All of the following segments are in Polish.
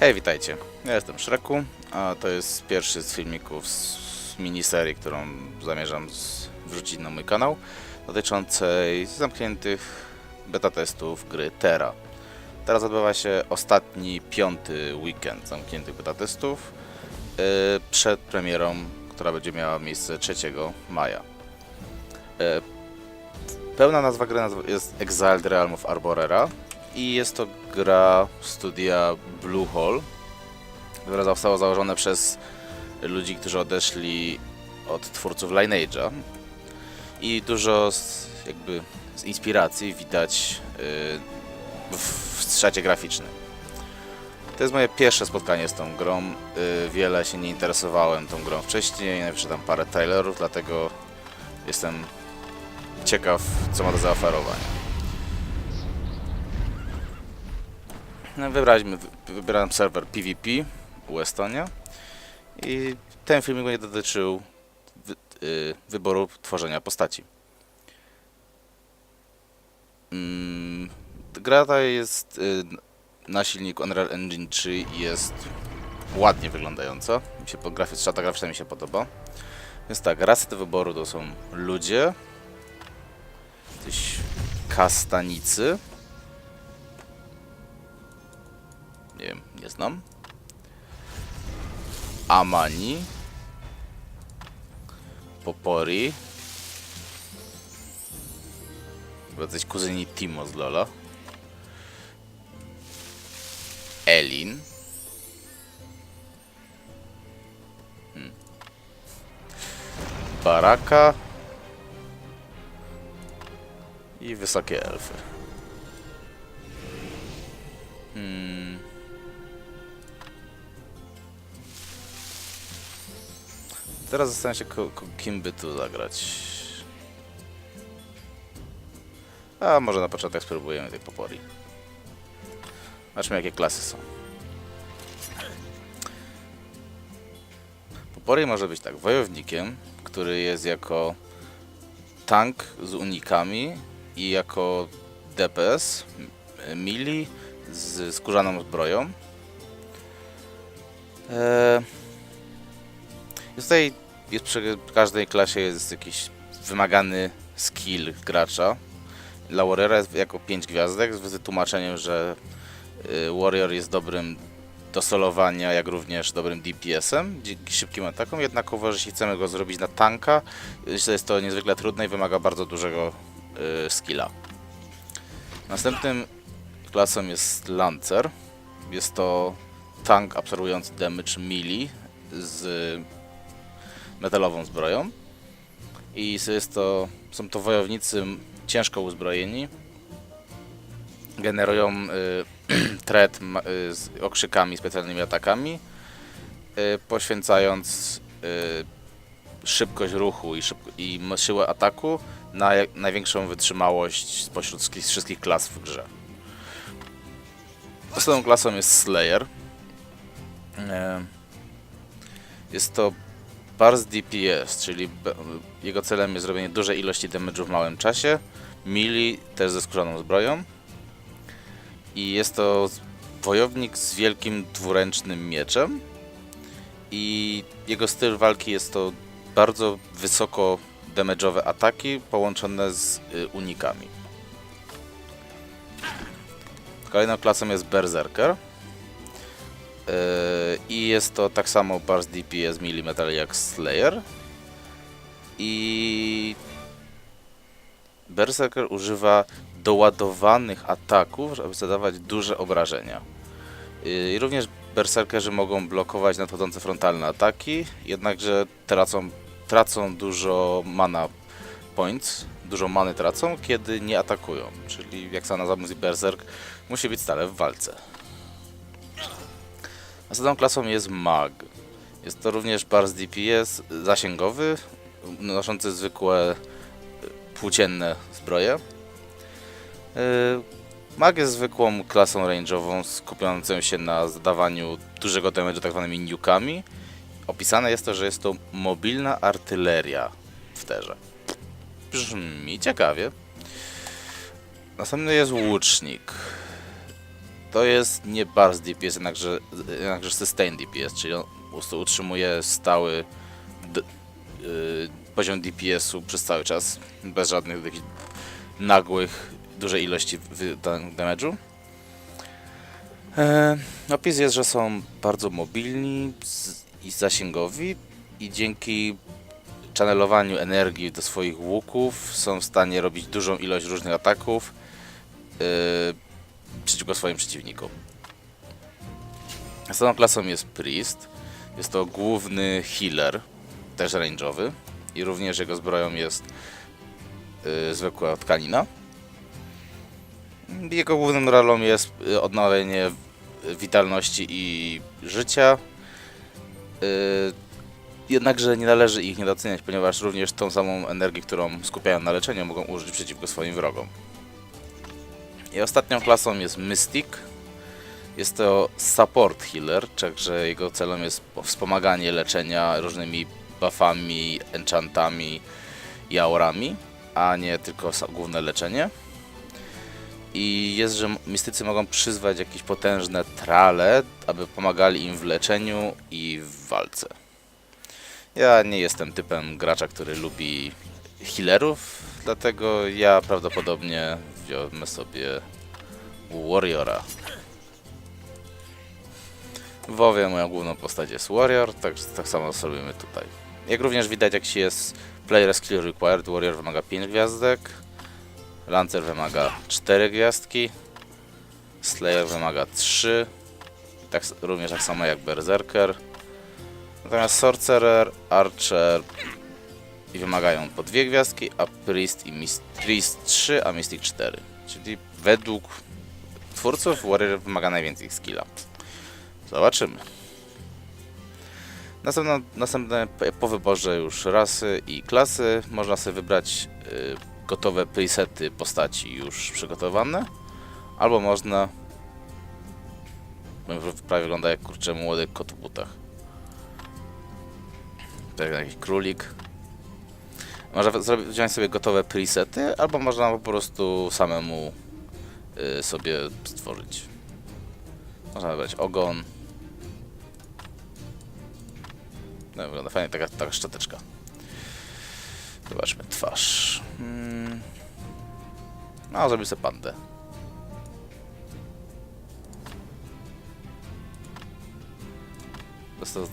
Hej, witajcie. Ja jestem Szreku, a to jest pierwszy z filmików z miniserii, którą zamierzam wrzucić na mój kanał, dotyczącej zamkniętych beta testów gry Terra. Teraz odbywa się ostatni, piąty weekend zamkniętych beta testów yy, przed premierą, która będzie miała miejsce 3 maja. Yy, pełna nazwa gry jest Exiled Realm of Arborera i jest to gra studia Bluehole, które zostało założone przez ludzi, którzy odeszli od twórców Lineage'a i dużo z, jakby z inspiracji widać yy, w, w graficznym. To jest moje pierwsze spotkanie z tą grą. Yy, wiele się nie interesowałem tą grą wcześniej, nawet tam parę trailerów, dlatego jestem ciekaw, co ma do zaoferowania. Wybraliśmy, wy- wybierałem serwer PvP u Estonia i ten filmik będzie dotyczył wy, y, wyboru tworzenia postaci. Mm, gra ta jest y, na silniku Unreal Engine 3 i jest ładnie wyglądająca. Mi się po grafii, szata graficzna mi się podoba. Więc tak, rasy do wyboru to są ludzie, jacyś kastanicy, Amani. Popori. Chyba coś kuzyni Timo z Lola. Elin. Hmm. Baraka. I wysokie elfy. Hmm. Teraz zastanawiam się, kim by tu zagrać. A może na początek spróbujemy tej popori. Zobaczmy jakie klasy są. Popori może być tak, wojownikiem, który jest jako tank z unikami i jako DPS, mili z skórzaną zbroją. Eee, tutaj, jest przy każdej klasie jest jakiś wymagany skill gracza. Dla Warriora jest jako 5 gwiazdek z wytłumaczeniem, że y, Warrior jest dobrym do solowania, jak również dobrym DPS-em, dzięki szybkim atakom, jednakowo, jeśli chcemy go zrobić na tanka, jest to niezwykle trudne i wymaga bardzo dużego y, skilla. Następnym klasą jest Lancer. Jest to tank absorbujący damage melee z metalową zbroją. I jest to, są to wojownicy ciężko uzbrojeni. Generują y, threat ma- y, z okrzykami, specjalnymi atakami, y, poświęcając y, szybkość ruchu i, i siłę ataku na największą wytrzymałość spośród wszystkich- klas w grze. Następną klasą jest Slayer. E, Jest to Bars DPS, czyli jego celem jest zrobienie dużej ilości damage'u w małym czasie. Mili też ze skórzaną zbroją. I jest to wojownik z wielkim dwuręcznym mieczem. I jego styl walki jest to bardzo wysoko damage'owe ataki połączone z y, unikami. Kolejną klasą jest Berserker. I jest to tak samo Bars DPS Millimetal jak Slayer. I Berserker używa doładowanych ataków, żeby zadawać duże obrażenia. I również berserkerzy mogą blokować nadchodzące frontalne ataki, jednakże tracą, tracą dużo mana points, dużo many tracą, kiedy nie atakują. Czyli jak sama mówi berserk, musi być stale w walce. Następną klasą jest mag. Jest to również bars DPS zasięgowy, noszący zwykłe y, płócienne zbroje. Y, Mag jest zwykłą klasą range'ową skupiającą się na zadawaniu dużego damage'u tak zwanymi nukami. Opisane jest to, że jest to mobilna artyleria w terze. Brzmi ciekawie. Następny jest łucznik. To jest nie burst DPS, jednakże, jednakże sustain DPS, czyli on utrzymuje stały d- y, poziom DPS-u przez cały czas, bez żadnych takich nagłych, dużej ilości damage'u. E, opis jest, że są bardzo mobilni i zasięgowi i dzięki channelowaniu energii do swoich łuków są w stanie robić dużą ilość różnych ataków yy, przeciwko swoim przeciwnikom. Następną klasą jest Priest. Jest to główny healer, też range'owy i również jego zbroją jest yy, zwykła tkanina. Jego główną rolą jest yy, odnowienie witalności i życia. Yy, Jednakże nie należy ich niedoceniać, ponieważ również tą samą energię, którą skupiają na leczeniu, mogą użyć przeciwko swoim wrogom. I ostatnią klasą jest Mystic. Jest to support healer, także jego celem jest wspomaganie leczenia różnymi buffami, enchantami i aurami, a nie tylko główne leczenie. I jest, że mistycy mogą przyzwać jakieś potężne trale, aby pomagali im w leczeniu i w walce. Ja nie jestem typem gracza, który lubi healerów, dlatego ja prawdopodobnie wziąłem sobie Warriora. W WoWie moją główną postać jest Warrior, tak, tak samo zrobimy tutaj. Jak również widać, jak się jest Player Skill Required, Warrior wymaga 5 gwiazdek, Lancer wymaga 4 gwiazdki, Slayer wymaga 3, tak, również tak samo jak Berserker. Natomiast Sorcerer, Archer i wymagają po dwie gwiazdki, a Priest i Mist Priest 3, a Mystic 4. Czyli według twórców Warrior wymaga najwięcej skilla. Zobaczymy. Następne, następne po- po wyborze już rasy i klasy można sobie wybrać y, gotowe presety postaci już przygotowane, albo można prawie wygląda jak kurczę młody kot w butach tak jak jakiś królik. Można wziąć sobie gotowe presety, albo można po prostu samemu y, sobie stworzyć. Można wybrać ogon. No, wygląda fajnie, taka, taka szczoteczka. Zobaczmy, twarz. Hmm. No, zrobię sobie pandę.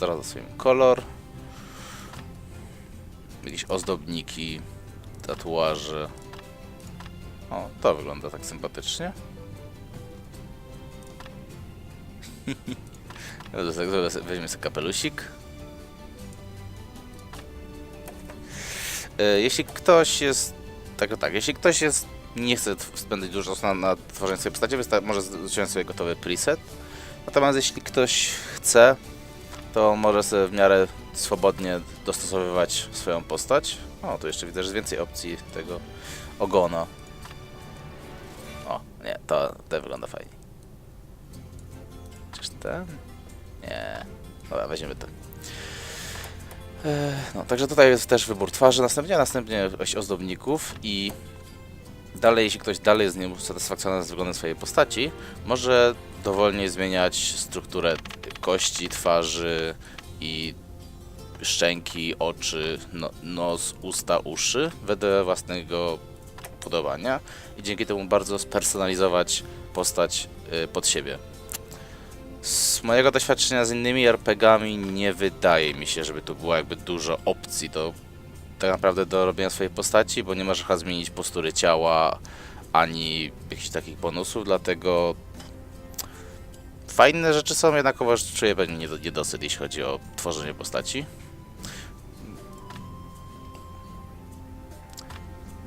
Zaraz swoim kolor jakieś ozdobniki, tatuaże. O, to wygląda tak sympatycznie. Weźmiemy sobie kapelusik. E, Jeśli ktoś jest. Tak, tak, jeśli ktoś jest. Nie chce spędzić dużo czasu na, na tworzeniu sobie postaci, może wziąć sobie gotowy preset. Natomiast jeśli ktoś chce, to może sobie w miarę swobodnie dostosowywać swoją postać. O, tu jeszcze widzę, że jest więcej opcji tego ogona. O, nie, to ten wygląda fajnie. Czyż ten? Nie. Dobra, weźmiemy ten. No, także tutaj jest też wybór twarzy, następnie, następnie jakichś ozdobników i dalej, jeśli ktoś dalej jest nieusatysfakcjonowany z wyglądem swojej postaci, może dowolnie zmieniać strukturę kości, twarzy i szczęki, oczy, no, nos, usta, uszy wedle własnego podobania i dzięki temu bardzo spersonalizować postać y, pod siebie. Z mojego doświadczenia z innymi RPGami nie wydaje mi się, żeby tu było jakby dużo opcji do tak naprawdę do robienia swojej postaci, bo nie chyba zmienić postury ciała ani jakichś takich bonusów, dlatego fajne rzeczy są, jednakowoż czuję pewnie niedo- niedosyt, jeśli chodzi o tworzenie postaci.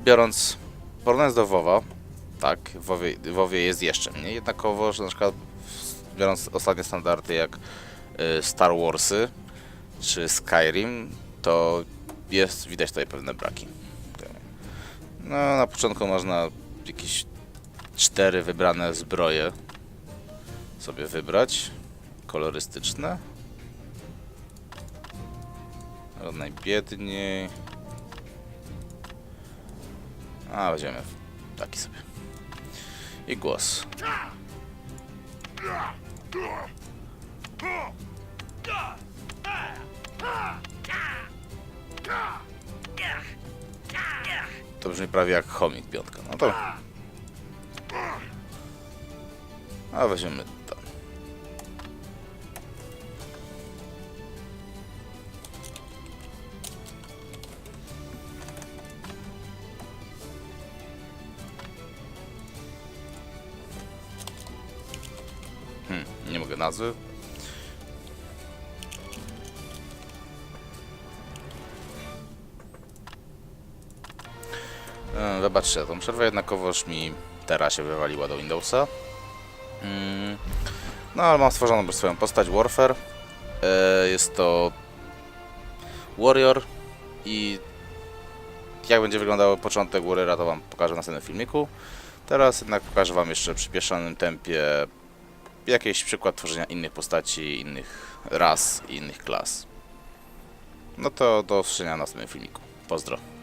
Biorąc, porównując do WoWa, tak, w WoWie, jest jeszcze mniej, jednakowoż na przykład biorąc ostatnie standardy jak y, Star Warsy czy Skyrim, to jest, widać tutaj pewne braki. No, na początku można jakieś cztery wybrane zbroje sobie wybrać, kolorystyczne. Najbiedniej. A, weźmiemy taki sobie. I głos. To brzmi prawie jak chomik piątka. No to... A weźmiemy to. Mogę nazwy. E, Wybaczcie tą przerwę, jednakowoż mi teraz się wywaliła do Windowsa. Mm, No ale mam stworzoną swoją postać, Warfare. E, Jest to Warrior i jak będzie wyglądał początek Warriora to wam pokażę w następnym filmiku. Teraz jednak pokażę wam jeszcze w przyspieszonym tempie jakiś przykład tworzenia innych postaci, innych ras i innych klas. No to do usłyszenia w następnym filmiku. Pozdro.